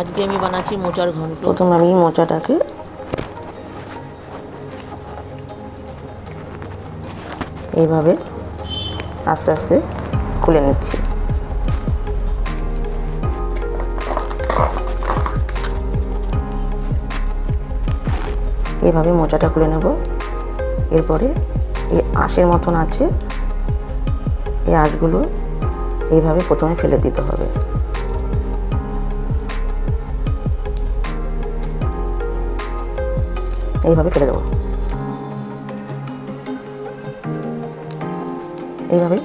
আজকে আমি বানাচ্ছি মোচার ঘন্ট। প্রথম আমি মোচাটাকে এইভাবে আস্তে আস্তে খুলে নিচ্ছি। এভাবে মোচাটা খুলে নেব। এরপরে এই আঁশের মতন আছে, এই আঁশগুলো এইভাবে প্রথমে ফেলে দিতে হবে। এইভাবে ফেলে দেবো। এইভাবে।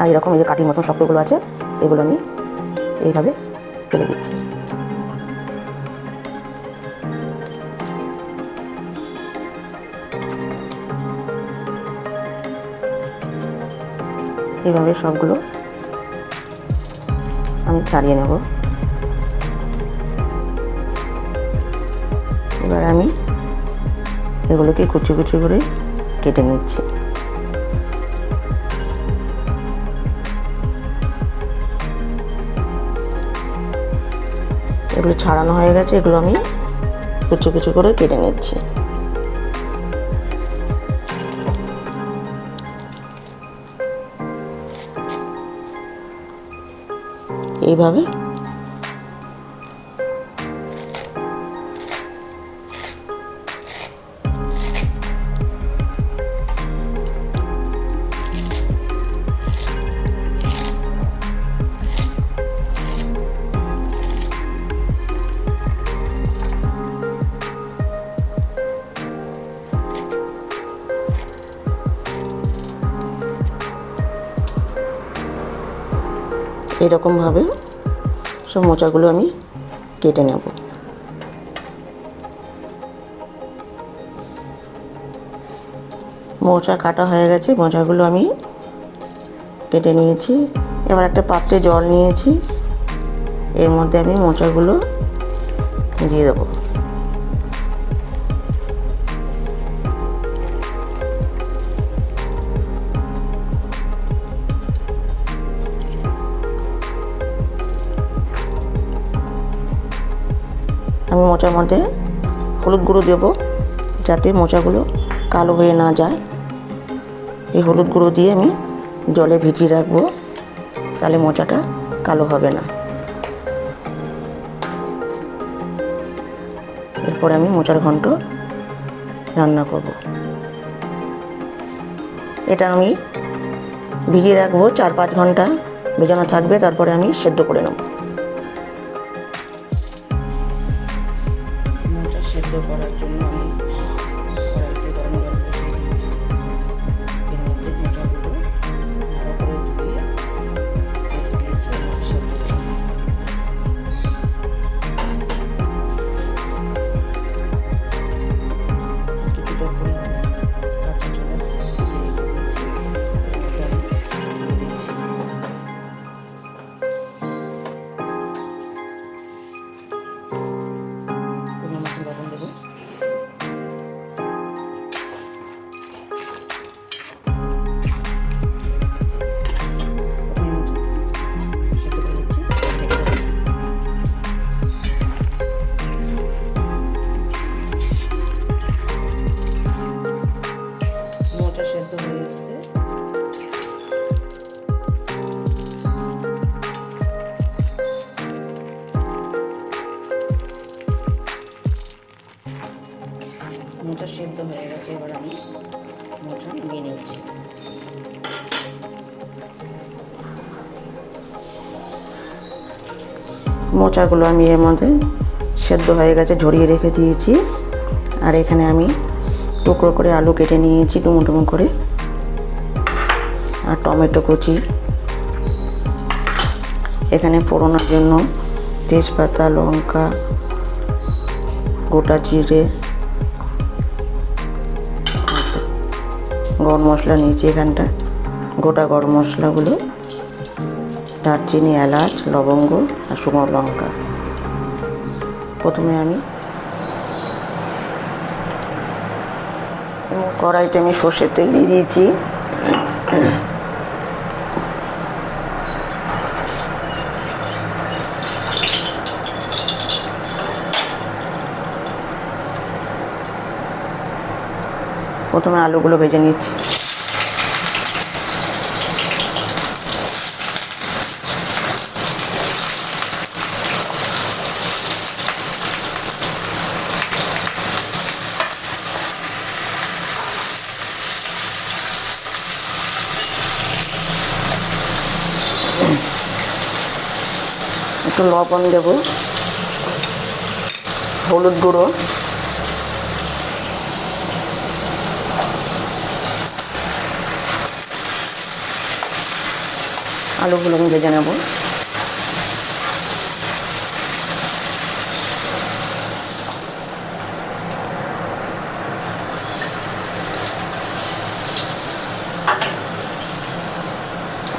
আর এরকম এই যে কাঠির মতন শক্তগুলো আছে, এগুলো আমি এইভাবে ফেলে দিচ্ছি। এইভাবে সবগুলো আমি ছাড়িয়ে নেব। এবার আমি এগুলোকে কুচি কুচি করে কেটে নিচ্ছি। এগুলো ছাড়ানো হয়ে গেছে, এগুলো আমি কুচি কুচি করে কেটে নিচ্ছি। এইভাবে এরকমভাবে সব মোচাগুলো আমি কেটে নেব। মোচা কাটা হয়ে গেছে, মোচাগুলো আমি কেটে নিয়েছি। এবার একটা পাত্রে জল নিয়েছি, এর মধ্যে আমি মোচাগুলো দিয়ে দেবো। আমি মোচার মধ্যে হলুদ গুঁড়ো দেবো যাতে মোচাগুলো কালো হয়ে না যায়। এই হলুদ গুঁড়ো দিয়ে আমি জলে ভিজিয়ে রাখব, তাহলে মোচাটা কালো হবে না। এরপরে আমি মোচার ঘন্ট রান্না করব। এটা আমি ভিজিয়ে রাখব চার পাঁচ ঘণ্টা, ভেজানো থাকবে, তারপরে আমি সেদ্ধ করে নেব। সেদ্ধ করার জন্য। মোচাগুলো আমি এর মধ্যে সেদ্ধ হয়ে গেছে, ঝরিয়ে রেখে দিয়েছি। আর এখানে আমি টুকরো করে আলু কেটে নিয়েছি ডুমো ডুমো করে। আর টমেটো কুচি। এখানে ফোড়নের জন্য তেজপাতা, লঙ্কা, গোটা জিরে, গরম মশলা নিয়েছি এখানটা। গোটা গরম মশলাগুলো দারচিনি, এলাচ, লবঙ্গ আর শুকনো লঙ্কা। প্রথমে আমি কড়াইতে আমি সর্ষের তেল দিয়ে দিয়েছি। প্রথমে আলুগুলো ভেজে নিচ্ছি। একটু লবণ দেব। হলুদ গুঁড়ো। আলুগুলো আমি ভেজে নেব।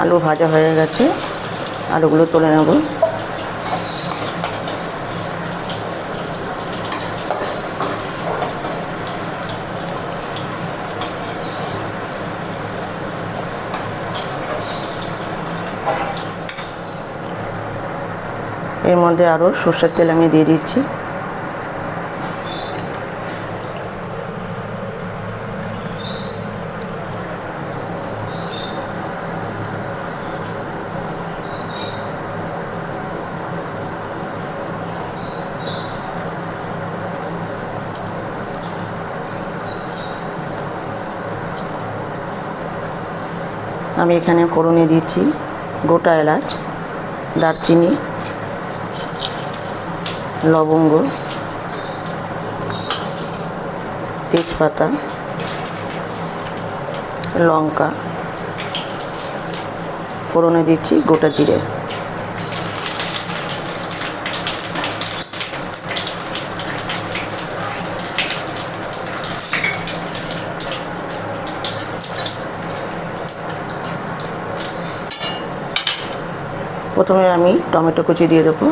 আলু ভাজা হয়ে গেছে। আলুগুলো তুলে নেব। এর মধ্যে আরও সর্ষের তেল আমি দিয়ে দিচ্ছি। আমি এখানে ফোড়নে দিচ্ছি গোটা এলাচ, দারচিনি লবঙ্গ তেজপাতা লঙ্কা ফোড়নে দিচ্ছি গোটা জিরে। প্রথমে আমি টমেটো কুচি দিয়ে দেবো।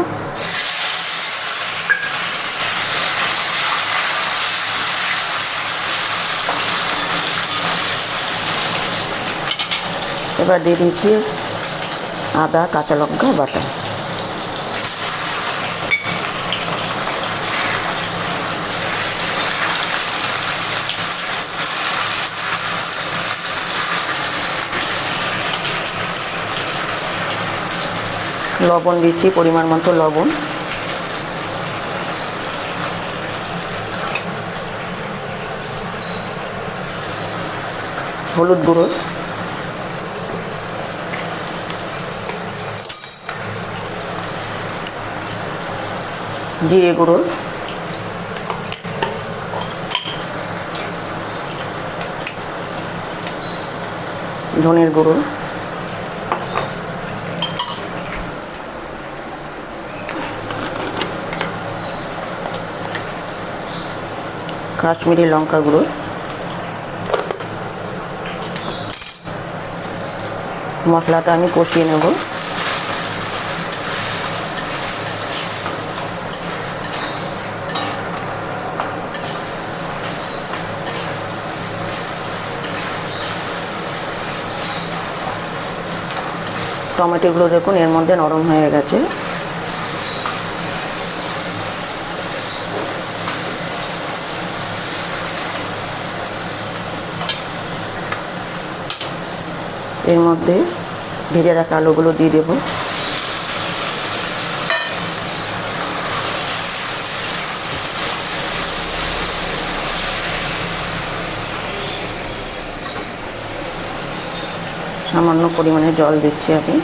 এবার দিয়ে দিচ্ছি আদা কাঁচা লঙ্কা বাটা। লবণ দিচ্ছি পরিমাণ মতো লবণ। হলুদ গুঁড়ো। জিরে গুঁড়ো। ধনের গুঁড়ো। কাশ্মীরি লঙ্কা গুঁড়ো। মশলাটা আমি কষিয়ে নেব। টমেটোগুলো দেখুন এর মধ্যে নরম হয়ে গেছে। এর মধ্যে ভেজে রাখা আলুগুলো দিয়ে দেবো। সামান্য পরিমাণে জল দিচ্ছি আমি।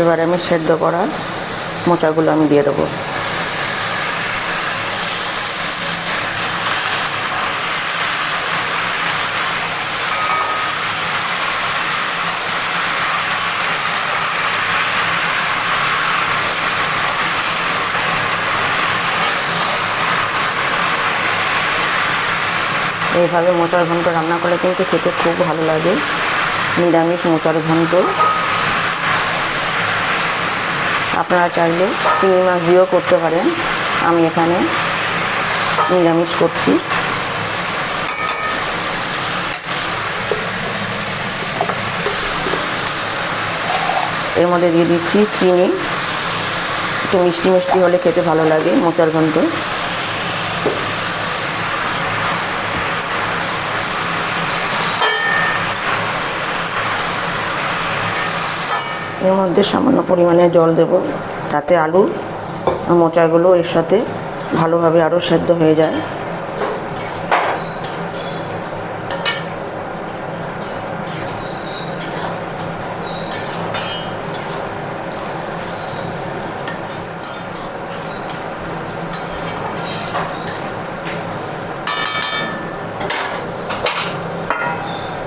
এবার আমি সেদ্ধ করা মোচাগুলো আমি দিয়ে দেবো। এইভাবে মোচার ঘন্ট রান্না করলে কিন্তু খেতে খুব ভালো লাগে। নিরামিষ মোচার ঘন্ট। আপনারা চাইলে চিংড়ি মাছ দিয়েও করতে পারেন। আমি এখানে নিরামিষ করছি। এর মধ্যে দিয়ে দিচ্ছি চিনি। একটু মিষ্টি মিষ্টি হলে খেতে ভালো লাগে মোচার ঘন্ট। এর মধ্যে সামান্য পরিমাণে জল দেব। তাতে আলু, মোচাগুলো এর সাথে ভালোভাবে আরও সেদ্ধ হয়ে যায়।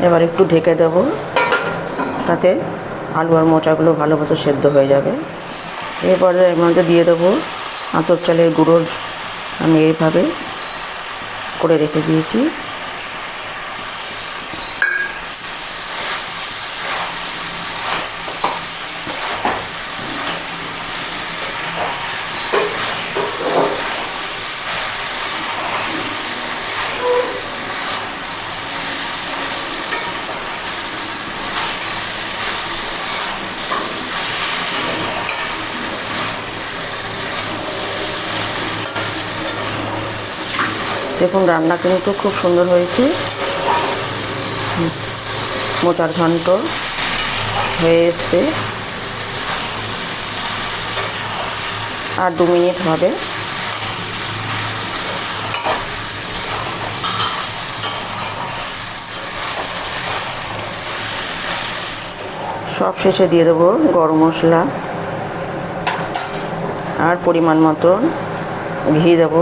এবার একটু ঢেকে দেব। তাতে আলু আর মোচাগুলো ভালো মতো সেদ্ধ হয়ে যাবে। এরপরে এর মধ্যে দিয়ে দেবো আতর চালের গুঁড়োর আমি এইভাবে করে রেখে দিয়েছি। দেখুন, রান্না কিন্তু খুব সুন্দর হয়েছে। মোচার ঘন্ট হয়ে এসছে। আর দু মিনিট হবে। সব শেষে দিয়ে দেবো গরম মশলা। আর পরিমাণ মতন ঘি দেবো।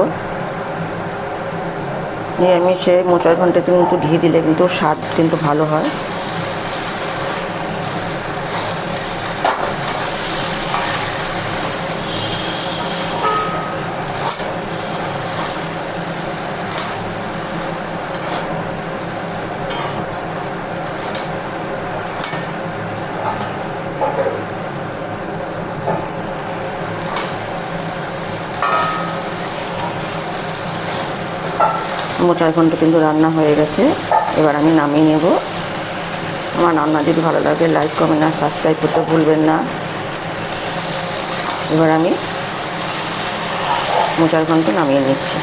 নিরামিষে মোচার ঘন্টাতে কিন্তু ঘি দিলে কিন্তু স্বাদ কিন্তু ভালো হয়। মোচার ঘন্ট কিন্তু রান্না হয়ে গেছে। এবার আমি নামিয়ে নেব। আমার রান্না যদি ভালো লাগে লাইক কমেন্ট আর সাবস্ক্রাইব করতে ভুলবেন না। এবার আমি মোচার ঘন্ট নামিয়ে নিচ্ছি।